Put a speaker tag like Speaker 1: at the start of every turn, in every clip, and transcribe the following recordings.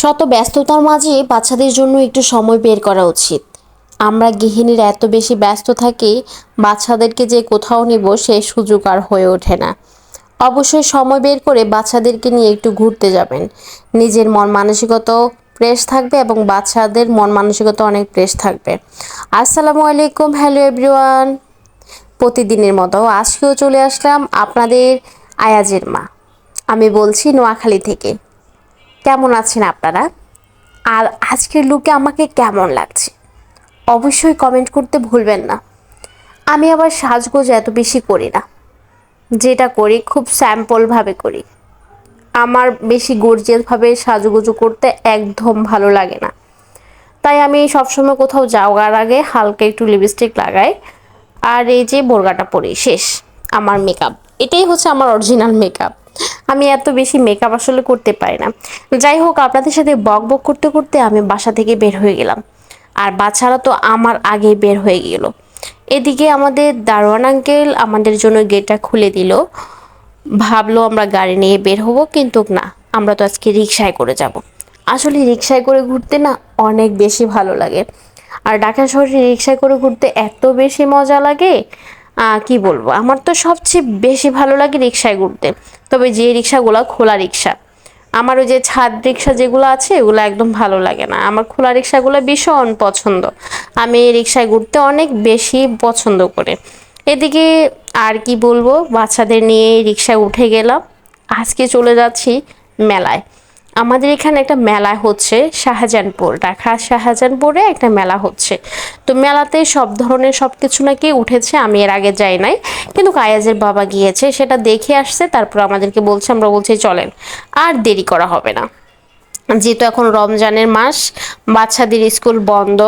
Speaker 1: শত ব্যস্ততার মাঝে বাচ্চাদের জন্য একটু সময় বের করা উচিত। আমরা গৃহিণীরা এত বেশি ব্যস্ত থাকি, বাচ্চাদেরকে যে কোথাও নিব সে সুযোগ আর হয়ে ওঠে না। অবশ্যই সময় বের করে বাচ্চাদেরকে নিয়ে একটু ঘুরতে যাবেন। নিজের মন মানসিকতাও ফ্রেশ থাকবে এবং বাচ্চাদের মন মানসিকতা অনেক ফ্রেশ থাকবে। আসসালামু আলাইকুম, হ্যালো এভরিওয়ান। প্রতিদিনের মতো আজকেও চলে আসলাম আপনাদের আয়াজের মা আমি বলছি নোয়াখালী থেকে। কেমন আছেন আপনারা? আর আজকের লুকে আমাকে কেমন লাগছে? অবশ্যই কমেন্ট করতে ভুলবেন না। আমি আবার সাজগোজ এত বেশি করি না। যেটা করি খুব স্যাম্পলভাবে করি। আমার বেশি গর্জিয়াসভাবে সাজুগুজু করতে একদম ভালো লাগে না। তাই আমি সবসময় কোথাও যাওয়ার আগে হালকা একটু লিপস্টিক লাগাই। আর এই যে বোরগাটা পরি, শেষ। আমার মেকআপ এটাই হচ্ছে আমার অরিজিনাল মেকআপ আমি এত বেশি মেকআপ আসলে করতে পারি না। যাই হোক, আপনাদের সাথে বক বক করতে করতে আমি বাসা থেকে বের হয়ে গেলাম। আর বাচ্চারা তো আমার আগে বের হয়ে গেল। এদিকে আমাদের দারোয়ান আঙ্কেল আমাদের জন্য গেটটা খুলে দিল। ভাবলো আমরা গাড়ি নিয়ে বের হব, কিন্তু না, আমরা তো আজকে রিক্সায় করে যাব। আসলে রিক্সায় করে ঘুরতে না অনেক বেশি ভালো লাগে। আর ঢাকা শহরে রিক্সায় করে ঘুরতে এত বেশি মজা লাগে কি বলব? আমার তো সবচেয়ে বেশি ভালো লাগে রিক্সায় ঘুরতে। তবে যে রিক্সাগুলো খোলা রিক্সা। আমার ওই যে ছাদ রিক্সা যেগুলো আছে, এগুলো একদম ভালো লাগে না। আমার খোলা রিক্সাগুলো ভীষণ পছন্দ। আমি এই রিক্সায় ঘুরতে অনেক বেশি পছন্দ করে। এদিকে আর কি বলব, বাচ্চাদের নিয়ে রিক্সায় উঠে গেলাম। আজকে চলে যাচ্ছি মেলায়। আমাদের এখানে একটা মেলা হচ্ছে শাহজাহানপুর, ঢাকা শাহজাহানপুরে একটা মেলা হচ্ছে। তো মেলাতে সব ধরনের সব কিছু নাকি উঠেছে, আমি এর আগে যাই নাই। কিন্তু কায়াজের বাবা গিয়েছে, সেটা দেখে আসছে, তারপর আমাদেরকে বলছে, আমরা বলছি, চলেন। আর দেরি করা হবে না। যেহেতু এখন রমজানের মাস, বাচ্চাদের স্কুল বন্ধ,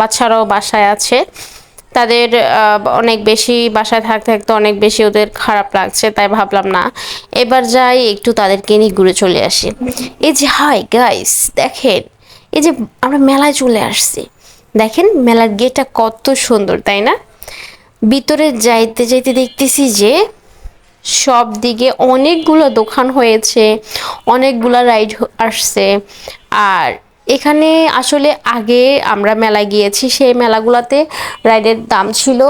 Speaker 1: বাচ্চারাও বাসায় আছে। তাদের অনেক বেশি বাসায় থাকতে থাকতে অনেক বেশি ওদের খারাপ লাগছে, তাই ভাবলাম না। এবার যাই, একটু তাদেরকে নিয়ে ঘুরে চলে আসি। এই যে হাই গাইস দেখেন, এই যে আমরা মেলায় চলে আসছি। দেখেন, মেলার গেটটা কত সুন্দর, তাই না? ভিতরে যাইতে যাইতে দেখতেছি যে, সব দিকে অনেকগুলো দোকান হয়েছে, অনেকগুলো রাইড আসছে, আর এখানে আসলে আগে আমরা মেলায় গিয়েছি, সেই মেলাগুলোতে রাইডের দাম ছিল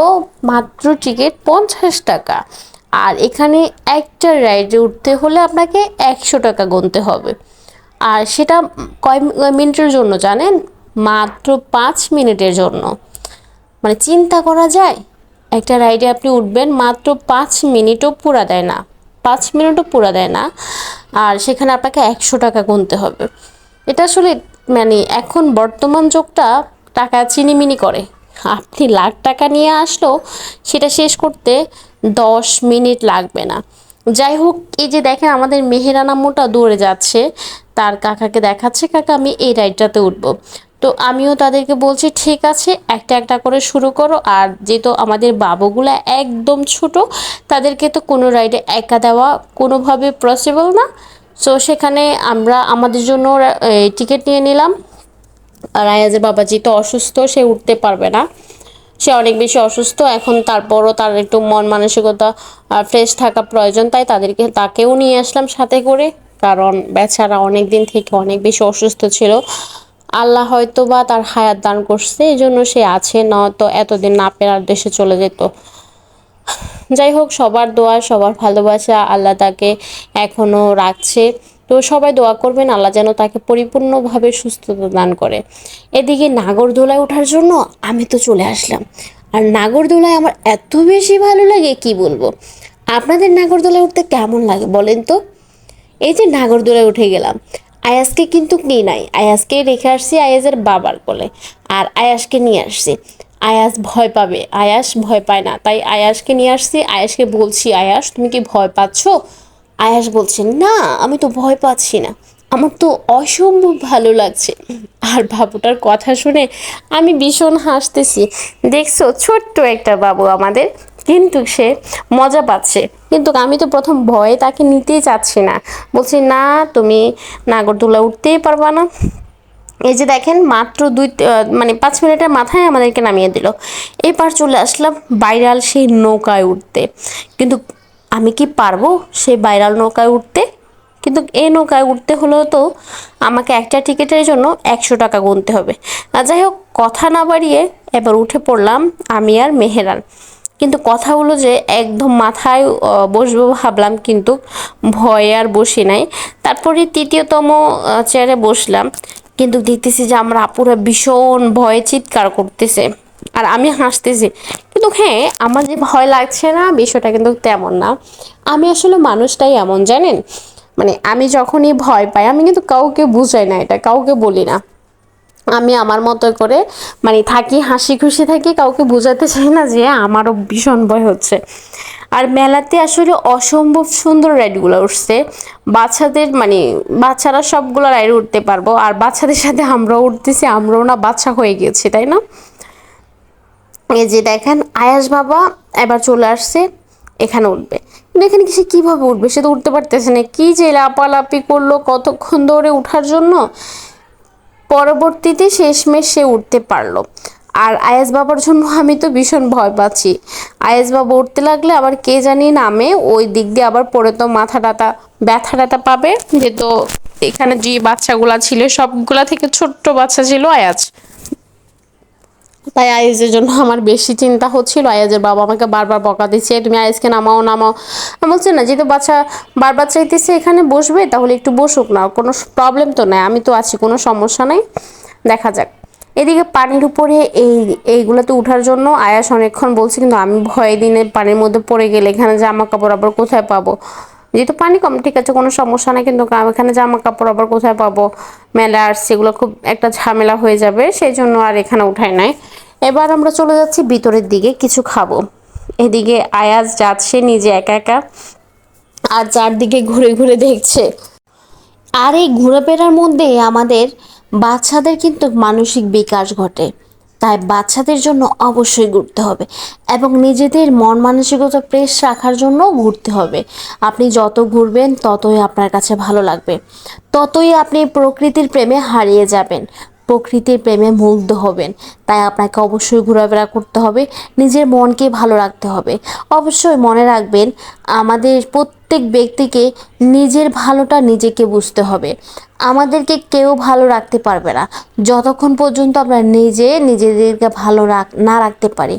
Speaker 1: মাত্র টিকিট পঞ্চাশ টাকা। আর এখানে একটা রাইডে উঠতে হলে আপনাকে একশো টাকা গুনতে হবে। আর সেটা কয় মিনিটের জন্য জানেন? মাত্র পাঁচ মিনিটের জন্য। মানে চিন্তা করা যায়, একটা রাইডে আপনি উঠবেন মাত্র পাঁচ মিনিটও পুরা দেয় না। পাঁচ মিনিটও পুরা দেয় না। আর সেখানে আপনাকে একশো টাকা গুনতে হবে। এটা আসলে মানে এখন বর্তমান যুগটা টাকা চিনিমিনি করে। আপনি লাখ টাকা নিয়ে আসলেও সেটা শেষ করতে দশ মিনিট লাগবে না। যাই হোক, এই যে দেখেন আমাদের মেহেরান আম্মুটা দৌড়ে যাচ্ছে, তার কাকাকে দেখাচ্ছে, কাকা, আমি এই রাইডটাতে উঠবো। তো আমিও তাদেরকে বলছি, ঠিক আছে, একটা একটা করে শুরু করো। আর যেহেতু আমাদের বাবুগুলা একদম ছোট, তাদেরকে তো কোনো রাইডে একা দেওয়া কোনোভাবে পসিবল না। সো সেখানে আমরা আমাদের জন্য টিকিট নিয়ে নিলাম। আর আয়াজের বাবা যেহেতু অসুস্থ, সে উঠতে পারবে না। সে অনেক বেশি অসুস্থ, এখন তারপরও তার একটু মন মানসিকতা ফ্রেশ থাকা প্রয়োজন, তাই তাদেরকে, তাকেও নিয়ে আসলাম সাথে করে। কারণ বেচারা অনেক দিন থেকে অনেক বেশি অসুস্থ ছিল। আল্লাহ হয়তো বা তার হায়াত দান করছে এই জন্য সে আছে না নয়তো এতদিন না পেরার দেশে চলে যেত। যাই হোক, সবার দোয়া, সবার ভালোবাসা আল্লাহ তাকে এখনও রাখছে। তো সবাই দোয়া করবেন, আল্লাহ যেন তাকে পরিপূর্ণভাবে সুস্থতা দান করে। এদিকে নাগরদোলায় ওঠার জন্য আমি তো চলে আসলাম। আর নাগরদোলায় আমার এত বেশি ভালো লাগে, কি বলব? আপনাদের নাগরদোলায় উঠতে কেমন লাগে বলেন তো? এই যে নাগরদোলায় উঠে গেলাম। আয়াসকে কিন্তু নিই নাই। আয়াসকে রেখে আসছি আয়াসের বাবার কোলে। আর আয়াসকে নিয়ে আসছি। আয়াস ভয় পাবে। আয়াস ভয় পায় না। তাই আয়াসকে নিয়ে আসছি। আয়াসকে বলছি, আয়াস, তুমি কি ভয় পাচ্ছ? আয়াস বলছে, না, আমি তো ভয় পাচ্ছি না। আমার তো অসম্ভব ভালো লাগছে। আর বাবুটার কথা শুনে আমি ভীষণ হাসতেছি। দেখছ, ছোট্ট একটা বাবু আমাদের। কিন্তু সে মজা পাচ্ছে। কিন্তু আমি তো প্রথম ভয়ে তাকে নিতেই চাচ্ছি না। বলছি, না, তুমি নাগরদোলা উঠতেই পারবা না। এই যে দেখেন, মাত্র দুই মানে পাঁচ মিনিটের মাথায় আমাদেরকে নামিয়ে দিল। এবার চলে আসলাম বাইরাল সেই নৌকায় উঠতে। কিন্তু আমি কি পারব সেই বাইরাল নৌকায় উঠতে? কিন্তু এই নৌকায় উঠতে হলেও তো আমাকে একটা টিকিটের জন্য একশো টাকা গুনতে হবে। আর যাই হোক, কথা না বাড়িয়ে এবার উঠে পড়লাম আমি আর মেহেরান কিন্তু কথা হলো যে একদম মাথায় বসবো ভাবলাম কিন্তু ভয়ে আর বসি নাই। তারপরে তৃতীয়তম চেয়ারে বসলাম। কিন্তু দেখতেছি যে আমরা আপুরা ভীষণ ভয়ে চিৎকার করতেছে। আর আমি হাসতেছি। কিন্তু হ্যাঁ আমার যে ভয় লাগছে না, বিষয়টা কিন্তু তেমন না। আমি আসলে মানুষটাই এমন, জানেন? মানে আমি যখনই ভয় পাই, আমি কিন্তু কাউকে বুঝাই না এটা, কাউকে বলি না। আমি আমার মতো করে মানে থাকি, হাসি খুশি থাকি, কাউকে বোঝাতে চাই না যে আমারও ভীষণ ভয় হচ্ছে। আর মেলাতে আসলে অসম্ভব সুন্দর রাইডগুলো উঠছে। বাচ্চাদের মানে বাচ্চারা সবগুলো রাইড উঠতে পারব। আর বাচ্চাদের সাথে আমরাও উঠতেছি, আমরাও না বাচ্চা হয়ে গেছি, তাই না? এই যে দেখেন, আয়াস বাবা এবার চলে আসছে, এখানে উঠবে। কিন্তু এখানে সে কীভাবে উঠবে, সে তো উঠতে পারতেছে না। কী যে লাপালাপি করল কতক্ষণ ধরে ওঠার জন্য? পরবর্তীতে শেষমেশ সে উঠতে পারল। আর আয়াস বাবার জন্য আমি তো ভীষণ ভয় পাচ্ছি। আয়াস বাবা উঠতে লাগলে আবার কে জানি নামে, ওই দিক দিয়ে আবার পরে তো মাথা টাথা ব্যথা টাথা পাবে। যেহেতু এখানে যে বাচ্চাগুলা ছিল, সবগুলা থেকে ছোট্ট বাচ্চা ছিল আয়াজ তাই আয়েজের জন্য আমার বেশি চিন্তা হচ্ছিল। আয়েজের বাবা আমাকে বারবার বকা দিচ্ছে, তুমি আয়েজকে নামাও নামাও। আমি বলছি, না, যেহেতু বাচ্চা বারবার চাইতেছে এখানে বসবে, তাহলে একটু বসুক না, কোনো প্রবলেম তো নাই, আমি তো আছি, কোনো সমস্যা নাই। দেখা যাক। এদিকে পানির উপরে এই, এইগুলোতে ওঠার জন্য আয়াস অনেকক্ষণ বলছে, কিন্তু আমি ভয়ে দিনে পানির মধ্যে পড়ে গেলে এখানে জামা কাপড় আবার কোথায় পাবো? যেহেতু পানি কম, ঠিক আছে, কোনো সমস্যা নেই, কিন্তু এখানে জামা কাপড় আবার কোথায় পাবো? মেলা আর সেগুলো খুব একটা ঝামেলা হয়ে যাবে, সেই জন্য আর এখানে উঠাই নাই। এবার আমরা চলে যাচ্ছি ভিতরের দিকে, কিছু খাব। এদিকে আয়াজ যাচ্ছে, নিজে একা একা, আর চারদিকে ঘুরে ঘুরে দেখছে। আর এই ঘোরাফেরার মধ্যে আমাদের বাচ্চাদের কিন্তু মানসিক বিকাশ ঘটে। তাই বাচ্চাদের জন্য অবশ্যই ঘুরতে হবে এবং নিজেদের মন মানসিকতা ফ্রেশ রাখার জন্য ঘুরতে হবে। আপনি যত ঘুরবেন, ততই আপনার কাছে ভালো লাগবে। ততই আপনি প্রকৃতির প্রেমে হারিয়ে যাবেন। প্রকৃতির প্রেমে মুগ্ধ হবেন। তাই আপনাকে অবশ্যই ঘোরাফেরা করতে হবে। নিজের মনকে ভালো রাখতে হবে। অবশ্যই মনে রাখবেন, আমাদের প্রত্যেক ব্যক্তিকে নিজের ভালোটা নিজেকে বুঝতে হবে। আমাদেরকে কেউ ভালো রাখতে পারবে না। যতক্ষণ পর্যন্ত আমরা নিজে নিজেদেরকে ভালো রাখ, না রাখতে পারি।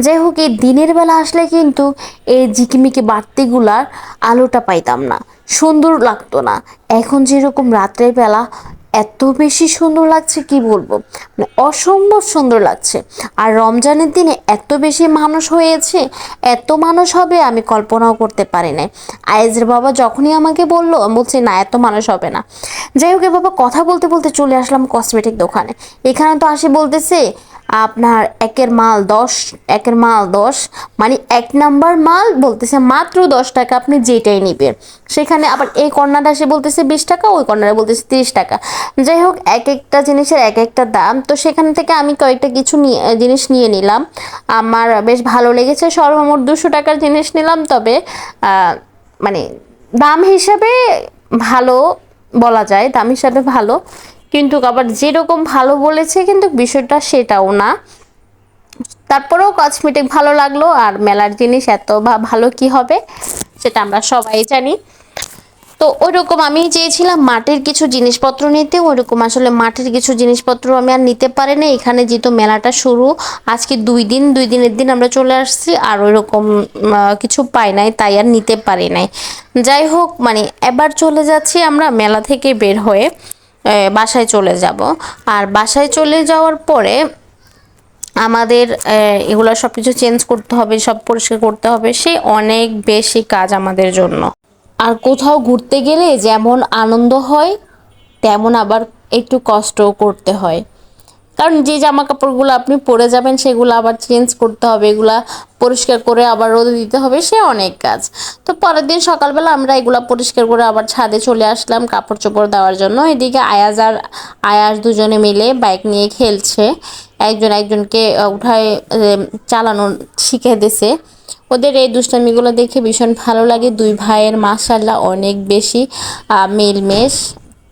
Speaker 1: যাই হোক, এই দিনের বেলা আসলে কিন্তু এই ঝিকিমিকি বাড়তিগুলার আলোটা পাইতাম না। সুন্দর লাগতো না। এখন যেরকম রাত্রের বেলা এত বেশি সুন্দর লাগছে কি বলব? মানে অসম্ভব সুন্দর লাগছে। আর রমজানের দিনে এত বেশি মানুষ হয়েছে, এত মানুষ হবে আমি কল্পনাও করতে পারি নাই। আয়েজের বাবা যখনই আমাকে বলল, বলছি, না, এত মানুষ হবে না। যাই হোক বাবা কথা বলতে বলতে চলে আসলাম কসমেটিক দোকানে। এখানে তো আসি বলতেছে আপনার একের মাল দশ, একের মাল দশ মানে এক নাম্বার মাল বলতেছে মাত্র দশ টাকা আপনি যেটাই নেবেন। সেখানে আবার এই কর্নারটা সে বলতেছে বিশ টাকা, ওই কর্নারে বলতেছে তিরিশ টাকা। যাই হোক এক একটা জিনিসের এক একটা দাম। তো সেখান থেকে আমি কয়েকটা কিছু নিয়ে, জিনিস নিয়ে নিলাম। আমার বেশ ভালো লেগেছে, সর্বমোট দুশো টাকার জিনিস নিলাম। তবে মানে দাম হিসাবে ভালো বলা যায়, দাম হিসাবে ভালো। কিন্তু আবার যেরকম ভালো বলেছে, কিন্তু বিষয়টা সেটাও না। তারপরেও কসমেটিক ভালো লাগল, আর মেলার জিনিস এত ভা- ভালো কি হবে, সেটা আমরা সবাই জানি। তো ওইরকম আমি চেয়েছিলাম মাটির কিছু জিনিসপত্র নিতে, ওইরকম আসলে মাটির কিছু জিনিসপত্র আমি আর নিতে পারি না এখানে যেহেতু মেলাটা শুরু, আজকে দুই দিন, দুই দিনের দিন আমরা চলে আসছি, আর ওইরকম কিছু পাই নাই, তাই আর নিতে পারি নাই। যাই হোক মানে এবার চলে যাচ্ছি আমরা মেলা থেকে বের হয়ে। বাসায় চলে যাব। আর বাসায় চলে যাওয়ার পরে আমাদের এগুলো সব কিছু চেঞ্জ করতে হবে, সব পরিষ্কার করতে হবে, সে অনেক বেশি কাজ আমাদের জন্য। আর কোথাও ঘুরতে গেলে যেমন আনন্দ হয়, তেমন আবার একটু কষ্টও করতে হয়। কারণ যে জামা কাপড়গুলো আপনি পরে যাবেন, সেগুলো আবার চেঞ্জ করতে হবে, এগুলা পরিষ্কার করে আবার রোদে দিতে হবে, সে অনেক কাজ। তো পরের দিন সকালবেলা আমরা এগুলা পরিষ্কার করে আবার ছাদে চলে আসলাম কাপড় চোপড় দেওয়ার জন্য। এদিকে আয়াজ আর আয়াস দুজনে মিলে বাইক নিয়ে খেলছে। একজন একজনকে উঠায় চালানো শিখে দিছে। ওদের এই দুষ্টামিগুলো দেখে ভীষণ ভালো লাগে। দুই ভাইয়ের মাসাল্লাহ অনেক বেশি মিলমেশ।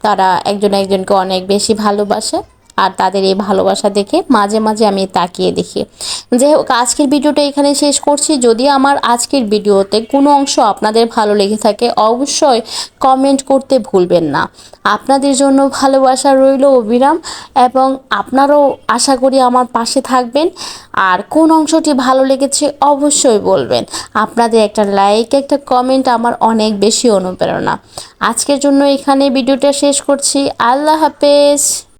Speaker 1: তারা একজন একজনকে অনেক বেশি ভালোবাসে। আর তাদের এই ভালোবাসা দেখে মাঝে মাঝে আমি তাকিয়ে দেখি। যাই হোক আজকের ভিডিওটা এখানে শেষ করছি। যদি আমার আজকের ভিডিওতে কোনো অংশ আপনাদের ভালো লেগে থাকে, অবশ্যই কমেন্ট করতে ভুলবেন না। আপনাদের জন্য ভালোবাসা রইল অবিরাম এবং আপনারাও আশা করি আমার পাশে থাকবেন। আর কোন অংশটি ভালো লেগেছে অবশ্যই বলবেন। আপনাদের একটা লাইক, একটা কমেন্ট আমার অনেক বেশি অনুপ্রেরণা। আজকের জন্য এখানে ভিডিওটা শেষ করছি। আল্লাহ হাফেজ।